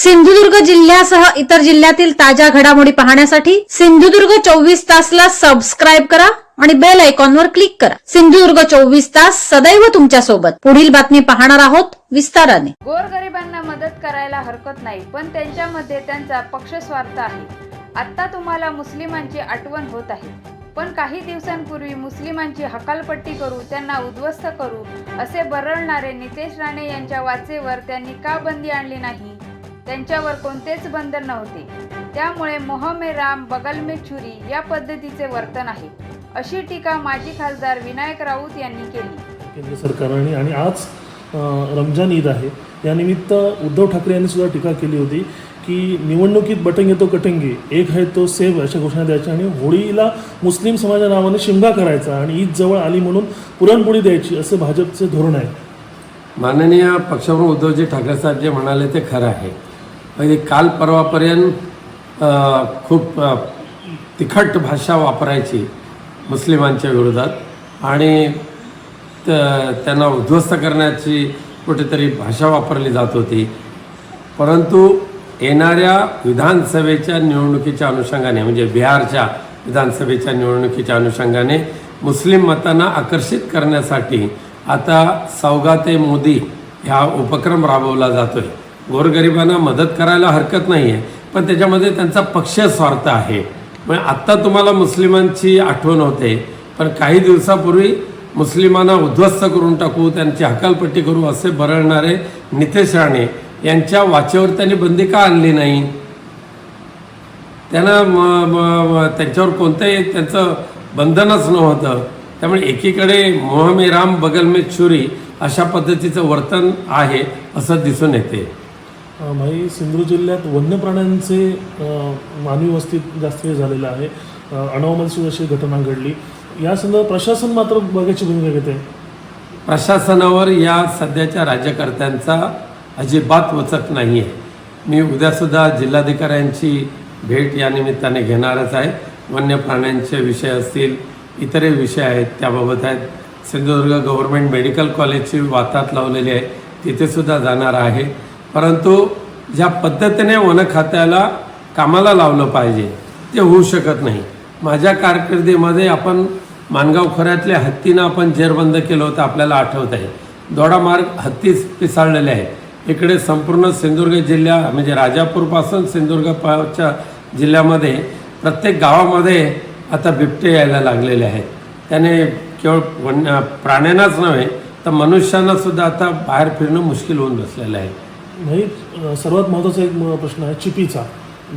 सिंधुदुर्ग जिल्ह्यासह इतर जिल्ह्यातील ताज्या घडामोडी पाहण्यासाठी सिंधुदुर्ग चोवीस तासला सबस्क्राईब करा आणि बेल आयकॉनवर क्लिक करा. सिंधुदुर्ग चोवीस तास सदैव तुमच्यासोबत पुढील बातमी पाहणार आहोत विस्ताराने. गोरगरिबांना मदत करायला हरकत नाही पण त्यांच्यामध्ये त्यांचा पक्षस्वार्थ आहे. आत्ता तुम्हाला मुस्लिमांची आठवण होत आहे. पण काही दिवसांपूर्वी मुस्लिमांची हकालपट्टी करू त्यांना उद्ध्वस्त करू असे बरळणारे नितेश राणे यांच्या वाचेवर त्यांनी का बंदी आणली नाही? त्यांच्यावर कोणतेच बंधन नव्हते. त्यामुळे मोहमे राम बगल में छुरी या पद्धतीचे वर्तन आहे अशी टीका माजी खासदार विनायक राऊत यांनी केली. केंद्र सरकारने आणि आज रमजान ईद आहे. यानिमित्त उद्धव ठाकरे यांनी सुद्धा टीका केली होती की निवडणुकीत बटंग येतो कटंगी एक आहे तो सेव अशा घोषणा द्यायच्या आणि होळीला मुस्लिम समाजा नावाने शिमगा करायचा आणि ईद जवळ आली म्हणून पुरणपोळी द्यायची असं भाजपचे धोरण आहे. माननीय पक्षप्रमुख उद्धवजी ठाकरे साहेब जे म्हणाले ते खरं आहे. म्हणजे काल परवापर्यंत खूप तिखट भाषा वापरायची मुस्लिमांच्या विरोधात. आणि त- त्यांना उद्ध्वस्त करण्याची कुठेतरी भाषा वापरली जात होती. परंतु येणाऱ्या विधानसभेच्या निवडणुकीच्या अनुषंगाने म्हणजे बिहारच्या विधानसभेच्या निवडणुकीच्या अनुषंगाने मुस्लिम मतांना आकर्षित करण्यासाठी आता सौगाते मोदी हा उपक्रम राबवला जातो आहे गोरगरिबांना मदत करायला हरकत नाही आहे पण त्याच्यामध्ये त्यांचा पक्ष स्वार्थ आहे. म्हणजे आत्ता तुम्हाला मुस्लिमांची आठवण होते पण काही दिवसापूर्वी मुस्लिमांना उद्ध्वस्त करून टाकू त्यांची हकालपट्टी करू असे बरळणारे नितेश राणे यांच्या वाचेवर त्यांनी बंदी का आणली नाही? त्यांना म- त्यांच्यावर कोणतंही त्यांचं बंधनच नव्हतं. त्यामुळे एकीकडे मोहमे राम बगल में छुरी अशा पद्धतीचं वर्तन आहे असं दिसून येते. भाई सिंधुदुर्ग जिल्ह्यात वन्य प्राण्यांचे मानवी वस्तीत जास्त हे झालेलं आहे. अ, अणावमध्ये सुद्धा अशी घटना घडली. या संदर्भात प्रशासन मात्र बघायची भूमिका घेते. प्रशासनावर या सध्याच्या राज्यकर्त्यांचा अजिबात वचक नाही आहे मी उद्यासुद्धा जिल्हाधिकाऱ्यांची भेट या निमित्ताने घेणारच आहे. वन्य प्राण्यांचे विषय असतील इतरही विषय आहेत त्याबाबत आहेत. सिंधुदुर्ग गव्हर्मेंट मेडिकल कॉलेजची वातात लावलेली आहे. तिथेसुद्धा जाणार आहे. परंतु ज्या पद्धतीने वन खात्याला कामाला लावलं पाहिजे ते होऊ शकत नाही. माझ्या कारकिर्दीमध्ये आपण मानगाव खोऱ्यातल्या हत्तीनं आपण जेरबंद केलं होतं आपल्याला आठवत आहे. दोडामार्ग हत्तीच पिसाळलेले आहे. इकडे संपूर्ण सिंधुदुर्ग जिल्हा म्हणजे राजापूरपासून सिंधुदुर्गच्या जिल्ह्यामध्ये प्रत्येक गावामध्ये आता बिबटे यायला लागलेले आहेत. त्याने केवळ वन्य प्राण्यांनाच नव्हे तर मनुष्यांनासुद्धा आता बाहेर फिरणं मुश्किल होऊन बसलेलं आहे. नाही सर्वात महत्त्वाचा एक प्रश्न आहे चिपीचा.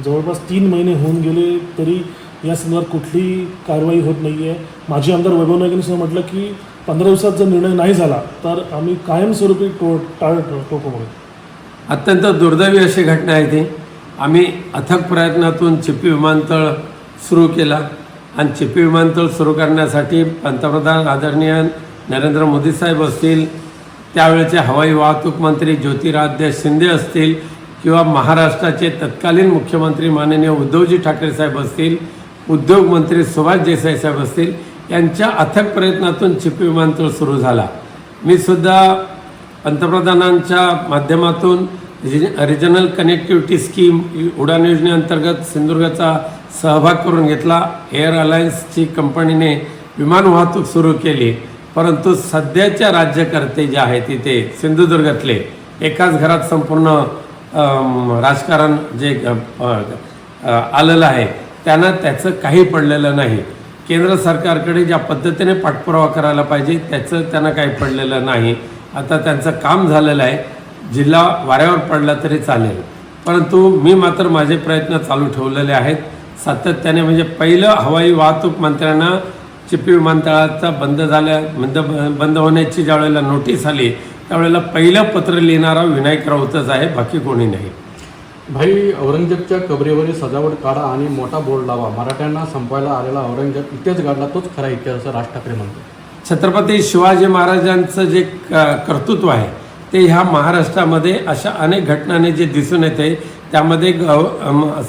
जवळपास तीन महिने होऊन गेले तरी या संदर्भात कुठलीही कारवाई होत नाही आहे माजी आमदार वैभव नाईकांनी सुद्धा म्हटलं की पंधरा दिवसात जर निर्णय नाही झाला तर आम्ही कायमस्वरूपी टो टाळ टोको म्हणून अत्यंत दुर्दैवी अशी घटना आहे ती. आम्ही अथक प्रयत्नातून चिपी विमानतळ सुरू केला आणि चिपी विमानतळ सुरू करण्यासाठी पंतप्रधान आदरणीय नरेंद्र मोदी साहेब असतील त्यावेळेचे हवाई वाहतूक मंत्री ज्योतिरादित्य शिंदे असतील किंवा महाराष्ट्राचे तत्कालीन मुख्यमंत्री माननीय उद्धवजी ठाकरे साहेब असतील उद्योग मंत्री सुभाष देसाई साहेब असतील यांच्या अथक प्रयत्नातून चिपी विमानतळ सुरू झाला. मी सुद्धा पंतप्रधानांच्या माध्यमातून re- regional connectivity scheme Udan योजनेअंतर्गत सिंधुदुर्गाचा सहभाग करून घेतला. एअर अलायन्सची कंपनीने विमान वाहतूक सुरू केली. परंतु सध्याच्या राज्यकर्ते जे आहेत तिथे सिंधुदुर्गातले एकाच घरात संपूर्ण राजकारण जे आलेलं आहे त्यांना त्याचं काही पडलेलं नाही. केंद्र सरकारकडे ज्या पद्धतीने पाठपुरावा करायला पाहिजे त्याचं त्यांना काही पडलेलं नाही. आता त्यांचं काम झालेलं आहे जिल्हा वाऱ्यावर पडला तरी चालेल. परंतु मी मात्र माझे प्रयत्न चालू ठेवलेले आहेत. सातत्याने म्हणजे पहिलं हवाई वाहतूक मंत्र्यांना चिपी विमानतळाचा बंद झाल्या बंद बंद होण्याची ज्यावेळेला नोटीस आली त्यावेळेला पहिलं पत्र लिहिणारा विनायक राऊतच आहे बाकी कोणी नाही. भाई औरंगजेबच्या कबरेवरील सजावट काढा आणि मोठा बोर्ड लावा. मराठ्यांना संपवायला आलेला औरंगजेब इतिहास घडला तोच खरा इतिहास असं राज ठाकरे म्हणतो. छत्रपती शिवाजी महाराजांचं जे क- कर्तृत्व आहे ते ह्या महाराष्ट्रामध्ये अशा अनेक घटनांनी जे दिसून येते त्यामध्ये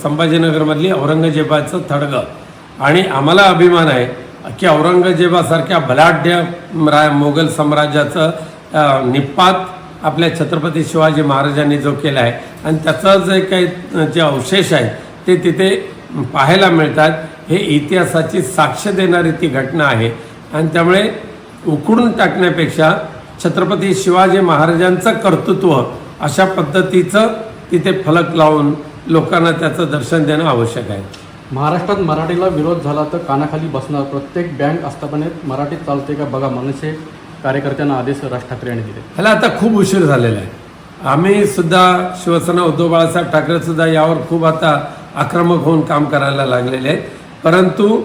संभाजीनगरमधली औरंगजेबाचं थडगं. आणि आम्हाला अभिमान आहे की औरंगजेबासारख्या बलाढ्य रा मोगल साम्राज्याचं निपात आपल्या छत्रपती शिवाजी महाराजांनी जो केला आहे आणि त्याचा जे काही जे अवशेष आहे ते तिथे पाहायला मिळतात. हे इतिहासाची साक्ष देणारी ती घटना आहे. आणि त्यामुळे उकडून टाकण्यापेक्षा छत्रपती शिवाजी महाराजांचं कर्तृत्व अशा पद्धतीचं तिथे फलक लावून लोकांना त्याचं दर्शन देणं आवश्यक आहे. महाराष्ट्रात मराठीला विरोध झाला तर कानाखाली बसणार प्रत्येक बँक आस्थापनेत मराठीत चालते का बघा मनसे कार्यकर्त्यांना आदेश राज ठाकरे यांनी दिले. ह्याला आता खूप उशीर झालेला आहे. आम्ही सुद्धा शिवसेना उद्धव बाळासाहेब ठाकरे सुद्धा यावर खूप आता आक्रमक होऊन काम करायला लागलेले आहेत. परंतु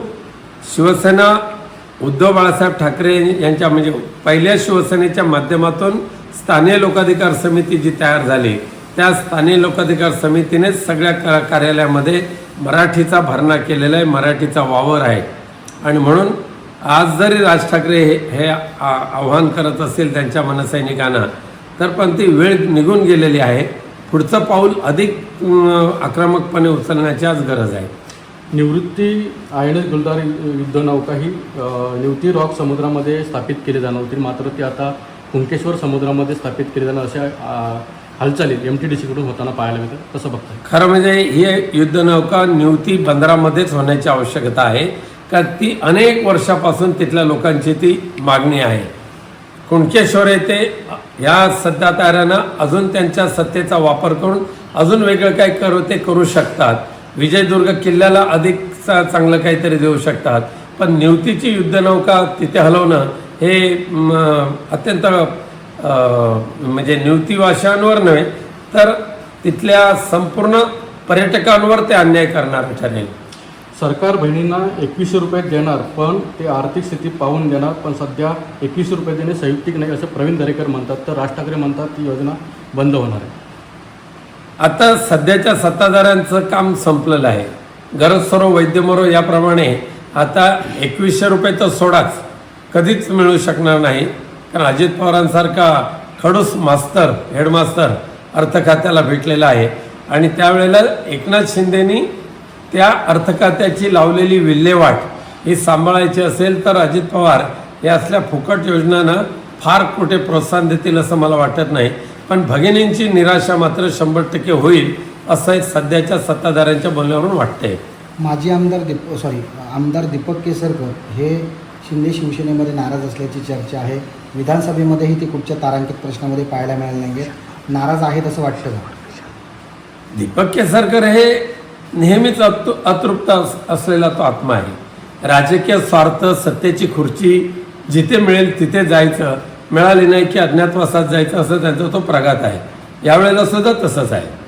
शिवसेना उद्धव बाळासाहेब ठाकरे यांच्या म्हणजे पहिल्या शिवसेनेच्या माध्यमातून स्थानीय लोकाधिकार समिती जी तयार झाली त्या स्थानिक लोकाधिकार समितीनेच सगळ्या का कार्यालयामध्ये मराठीचा भरणा केलेला आहे मराठीचा वावर आहे. आणि म्हणून आज जरी राज ठाकरे हे हे आ- आव्हान करत असेल त्यांच्या मनसैनिकांना तर पण ती वेळ निघून गेलेली आहे. पुढचं पाऊल अधिक आक्रमकपणे उचलण्याची आज गरज आहे. निवृत्ती आय एन एस गुलदार युद्धनौका ही निवृत्ती रॉक समुद्रामध्ये स्थापित केली जाणार होती. मात्र ती आता कुंकेश्वर समुद्रामध्ये स्थापित केली जाणार अशा हालचाली एम टी डी सीकडून होताना पाहायला मिळतं. कसं बघताय. खरं म्हणजे ही युद्धनौका निवती बंदरामध्येच होण्याची आवश्यकता आहे. का ती अनेक वर्षापासून तिथल्या लोकांची ती मागणी आहे. कुणकेश्वर येथे ह्या सत्ताधाऱ्यांना अजून त्यांच्या सत्तेचा वापर करून अजून वेगळं काय करू ते करू शकतात. विजयदुर्ग किल्ल्याला अधिक चांगलं काहीतरी देऊ शकतात. पण निवतीची युद्धनौका तिथे हलवणं हे अत्यंत म्हणजे निवतीवाशांवर नव्हे तर तिथल्या संपूर्ण पर्यटकांवर ते अन्याय करणार ठरेल. सरकार बहिणींना एकवीसशे रुपये देणार पण ते आर्थिक स्थिती पाहून देणार पण सध्या एकवीसशे रुपये देणे संयुक्तिक नाही असं प्रवीण दरेकर म्हणतात. तर राज ठाकरे म्हणतात ती योजना बंद होणार आहे. आता सध्याच्या सत्ताधाऱ्यांचं काम संपलेलं आहे. गरज सरो वैद्य मरो याप्रमाणे आता एकवीसशे रुपये तर सोडाच. कधीच मिळू शकणार नाही. कारण अजित पवारांसारखा खडूस मास्तर हेडमास्तर अर्थ खात्याला भेटलेला आहे. आणि त्यावेळेला एकनाथ शिंदेनी त्या अर्थखात्याची लावलेली विल्हेवाट ही सांभाळायची असेल तर अजित पवार या असल्या फुकट योजनांना फार कुठे प्रोत्साहन देतील असं मला वाटत नाही. पण भगिनींची निराशा मात्र शंभर टक्के होईल असं सध्याच्या सत्ताधाऱ्यांच्या बोलण्यावरून वाटतंय. माजी आमदार दीप सॉरी आमदार दीपक केसरकर हे शिंदे शिवसेनेमध्ये नाराज असल्याची चर्चा आहे. विधानसभेमध्येही ते कुठच्या तारांकित प्रश्नामध्ये पाहायला मिळाले नाही नाराज आहेत असं वाटतं का? दीपक केसरकर हे नेहमीच अतृ अतृप्त अस- असलेला तो आत्मा आहे. राजकीय स्वार्थ सत्तेची खुर्ची जिथे मिळेल तिथे जायचं. मिळाली नाही की अज्ञातवासात जायचं असं त्यांचा तो प्रघात आहे. यावेळेला सुद्धा तसंच आहे.